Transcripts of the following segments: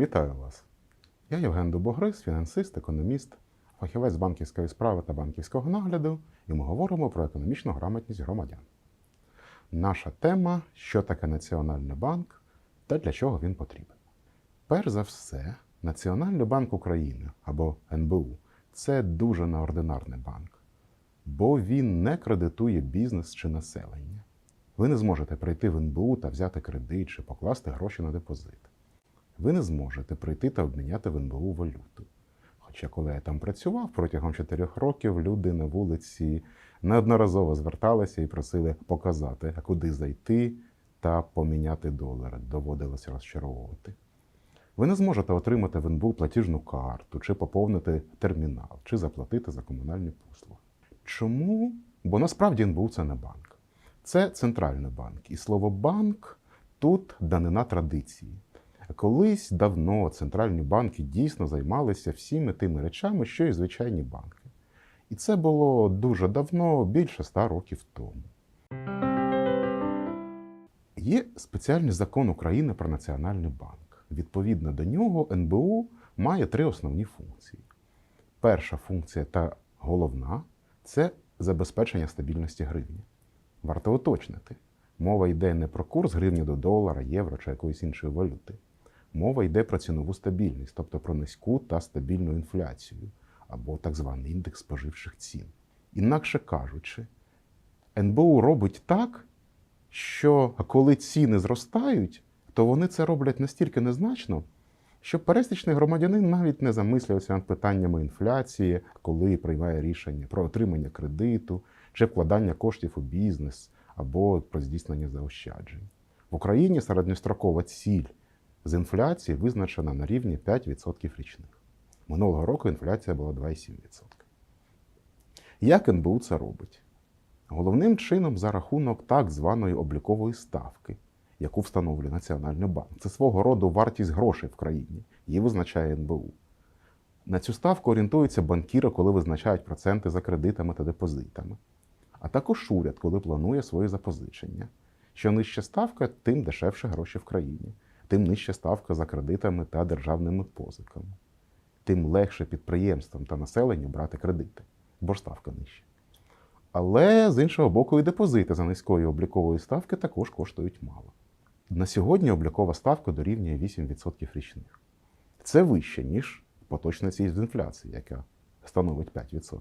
Вітаю вас! Я Євген Дубогрис, фінансист, економіст, фахівець банківської справи та банківського нагляду, і ми говоримо про економічну грамотність громадян. Наша тема що таке Національний банк та для чого він потрібен. Перш за все, Національний банк України або НБУ це дуже неординарний банк, бо він не кредитує бізнес чи населення. Ви не зможете прийти в НБУ та взяти кредит чи покласти гроші на депозит. Ви не зможете прийти та обміняти в НБУ валюту. Хоча, коли я там працював протягом чотирьох років, люди на вулиці неодноразово зверталися і просили показати, куди зайти та поміняти долари. Доводилося розчаровувати. Ви не зможете отримати в НБУ платіжну карту, чи поповнити термінал, чи заплатити за комунальні послуги. Чому? Бо насправді НБУ це не банк. Це центральний банк. І слово банк тут данина традиції. Колись давно центральні банки дійсно займалися всіми тими речами, що і звичайні банки. І це було дуже давно, більше ста років тому. Є спеціальний закон України про Національний банк. Відповідно до нього, НБУ має три основні функції. Перша функція та головна це забезпечення стабільності гривні. Варто уточнити, мова йде не про курс гривні до долара, євро чи якоїсь іншої валюти. Мова йде про цінову стабільність, тобто про низьку та стабільну інфляцію або так званий індекс споживчих цін. Інакше кажучи, НБУ робить так, що коли ціни зростають, то вони це роблять настільки незначно, що пересічний громадянин навіть не замислюється над питаннями інфляції, коли приймає рішення про отримання кредиту чи вкладання коштів у бізнес або про здійснення заощаджень. В Україні середньострокова ціль з інфляції визначена на рівні 5% річних. Минулого року інфляція була 2,7%. Як НБУ це робить? Головним чином за рахунок так званої облікової ставки, яку встановлює Національний банк. Це свого роду вартість грошей в країні. Її визначає НБУ. На цю ставку орієнтуються банкіри, коли визначають проценти за кредитами та депозитами, а також уряд, коли планує свої запозичення. Що нижча ставка, тим дешевше гроші в країні, тим нижча ставка за кредитами та державними позиками, тим легше підприємствам та населенню брати кредити, бо ж ставка нижча. Але з іншого боку, і депозити за низької облікової ставки також коштують мало. На сьогодні облікова ставка дорівнює 8% річних. Це вище, ніж поточна ціль інфляції, яка становить 5%.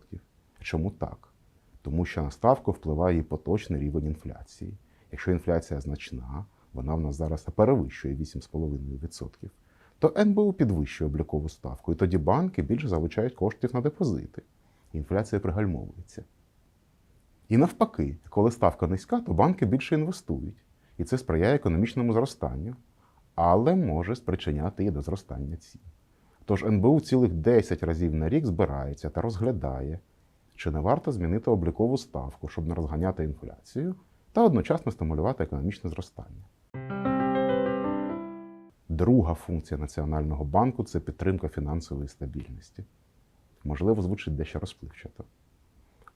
Чому так? Тому що на ставку впливає і поточний рівень інфляції. Якщо інфляція значна, вона в нас зараз перевищує 8,5%, то НБУ підвищує облікову ставку, і тоді банки більше залучають коштів на депозити. Інфляція пригальмовується. І навпаки, коли ставка низька, то банки більше інвестують, і це сприяє економічному зростанню, але може спричиняти і до зростання цін. Тож НБУ цілих 10 разів на рік збирається та розглядає, чи не варто змінити облікову ставку, щоб не розганяти інфляцію та одночасно стимулювати економічне зростання. Друга функція Національного банку це підтримка фінансової стабільності. Можливо, звучить дещо розпливчато.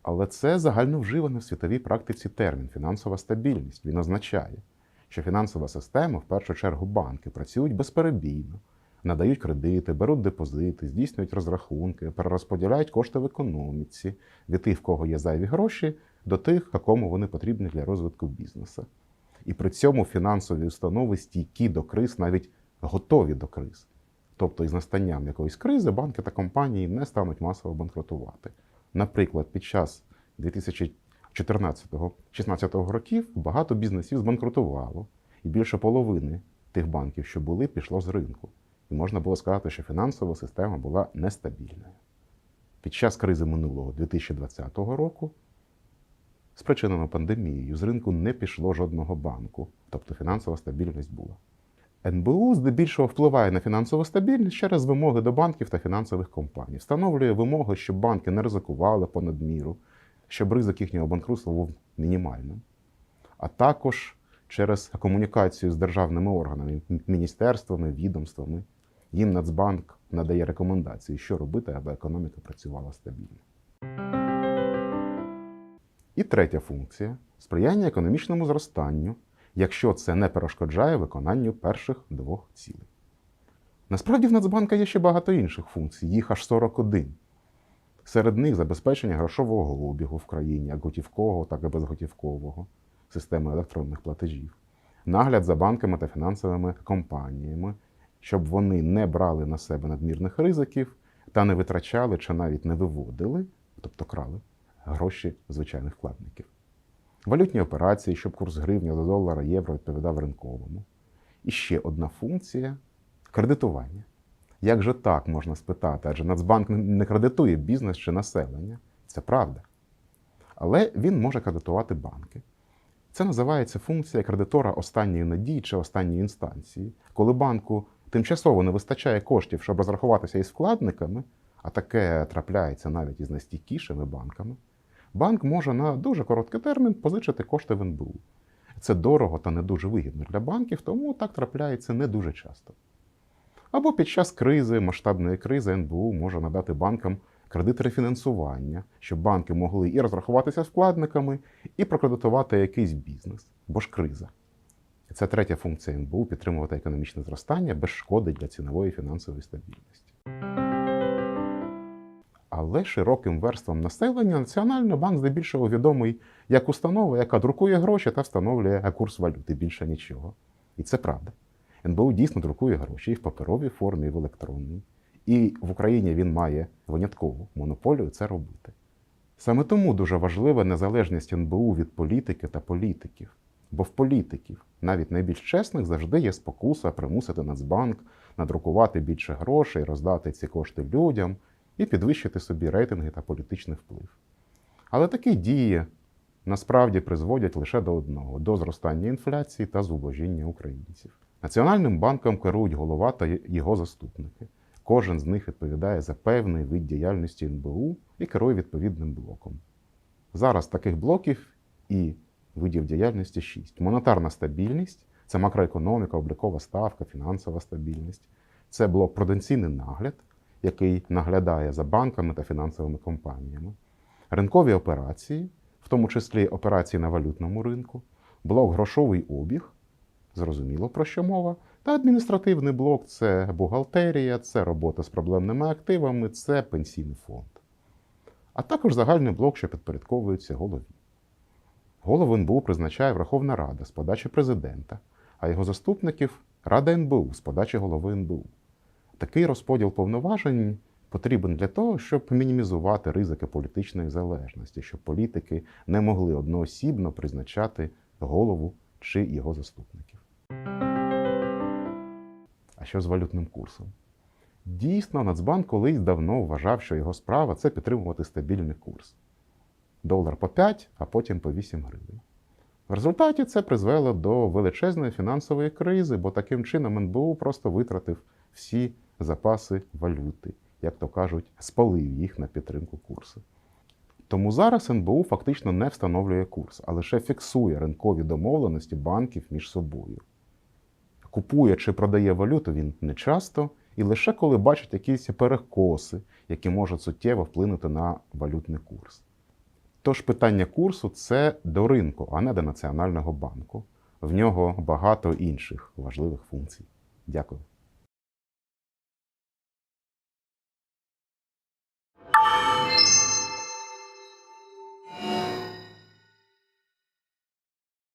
Але це загальновживаний в світовій практиці термін фінансова стабільність. Він означає, що фінансова система, в першу чергу банки, працюють безперебійно, надають кредити, беруть депозити, здійснюють розрахунки, перерозподіляють кошти в економіці від тих, в кого є зайві гроші, до тих, кому вони потрібні для розвитку бізнесу. І при цьому фінансові установи стійкі до криз, навіть готові до криз. Тобто, із настанням якоїсь кризи банки та компанії не стануть масово банкрутувати. Наприклад, під час 2014-16 років багато бізнесів збанкрутувало, і більше половини тих банків, що були, пішло з ринку. І можна було сказати, що фінансова система була нестабільною. Під час кризи минулого 2020 року, спричинено пандемією, з ринку не пішло жодного банку, тобто фінансова стабільність була. НБУ здебільшого впливає на фінансову стабільність через вимоги до банків та фінансових компаній, встановлює вимоги, щоб банки не ризикували понад міру, щоб ризик їхнього банкрутства був мінімальним, а також через комунікацію з державними органами, міністерствами, відомствами. Їм Нацбанк надає рекомендації, що робити, аби економіка працювала стабільно. І третя функція сприяння економічному зростанню якщо це не перешкоджає виконанню перших двох цілей. Насправді в Нацбанка є ще багато інших функцій, їх аж 41. Серед них забезпечення грошового обігу в країні, як готівкового, так і безготівкового, системи електронних платежів, нагляд за банками та фінансовими компаніями, щоб вони не брали на себе надмірних ризиків та не витрачали чи навіть не виводили, тобто крали, гроші звичайних вкладників. Валютні операції, щоб курс гривня до долара євро відповідав ринковому. І ще одна функція кредитування. Як же так можна спитати? Адже Нацбанк не кредитує бізнес чи населення. Це правда. Але він може кредитувати банки. Це називається функція кредитора останньої надії чи останньої інстанції. Коли банку тимчасово не вистачає коштів, щоб розрахуватися із вкладниками, а таке трапляється навіть із найстійкішими банками, банк може на дуже короткий термін позичити кошти в НБУ. Це дорого та не дуже вигідно для банків, тому так трапляється не дуже часто. Або під час кризи, масштабної кризи, НБУ може надати банкам кредит рефінансування, щоб банки могли і розрахуватися вкладниками, і прокредитувати якийсь бізнес, бо ж криза. Це третя функція НБУ підтримувати економічне зростання без шкоди для цінової фінансової стабільності. Але широким верствам населення Національний банк здебільшого відомий як установа, яка друкує гроші та встановлює курс валюти. Більше нічого. І це правда. НБУ дійсно друкує гроші і в паперовій формі, і в електронній. І в Україні він має виняткову монополію це робити. Саме тому дуже важлива незалежність НБУ від політики та політиків. Бо в політиків, навіть найбільш чесних, завжди є спокуса примусити Нацбанк надрукувати більше грошей, роздати ці кошти людям і підвищити собі рейтинги та політичний вплив. Але такі дії насправді призводять лише до одного до зростання інфляції та зубожіння українців. Національним банком керують голова та його заступники. Кожен з них відповідає за певний вид діяльності НБУ і керує відповідним блоком. Зараз таких блоків і видів діяльності шість: монетарна стабільність це макроекономіка, облікова ставка, фінансова стабільність, це блок пруденційний нагляд, який наглядає за банками та фінансовими компаніями, ринкові операції, в тому числі операції на валютному ринку, блок грошовий обіг. Зрозуміло, про що мова. Та адміністративний блок це бухгалтерія, це робота з проблемними активами, це пенсійний фонд. А також загальний блок, що підпорядковується голові. Голову НБУ призначає Верховна Рада з подачі президента, а його заступників Рада НБУ з подачі голови НБУ. Такий розподіл повноважень потрібен для того, щоб мінімізувати ризики політичної залежності, щоб політики не могли одноосібно призначати голову чи його заступників. А що з валютним курсом? Дійсно, Нацбанк колись давно вважав, що його справа це підтримувати стабільний курс. Долар по 5, а потім по 8 гривень. В результаті це призвело до величезної фінансової кризи, бо таким чином НБУ просто витратив всі запаси валюти, як то кажуть, спалив їх на підтримку курсу. Тому зараз НБУ фактично не встановлює курс, а лише фіксує ринкові домовленості банків між собою. Купує чи продає валюту він не часто і лише коли бачить якісь перекоси, які можуть суттєво вплинути на валютний курс. Тож питання курсу це до ринку, а не до Національного банку. В нього багато інших важливих функцій. Дякую.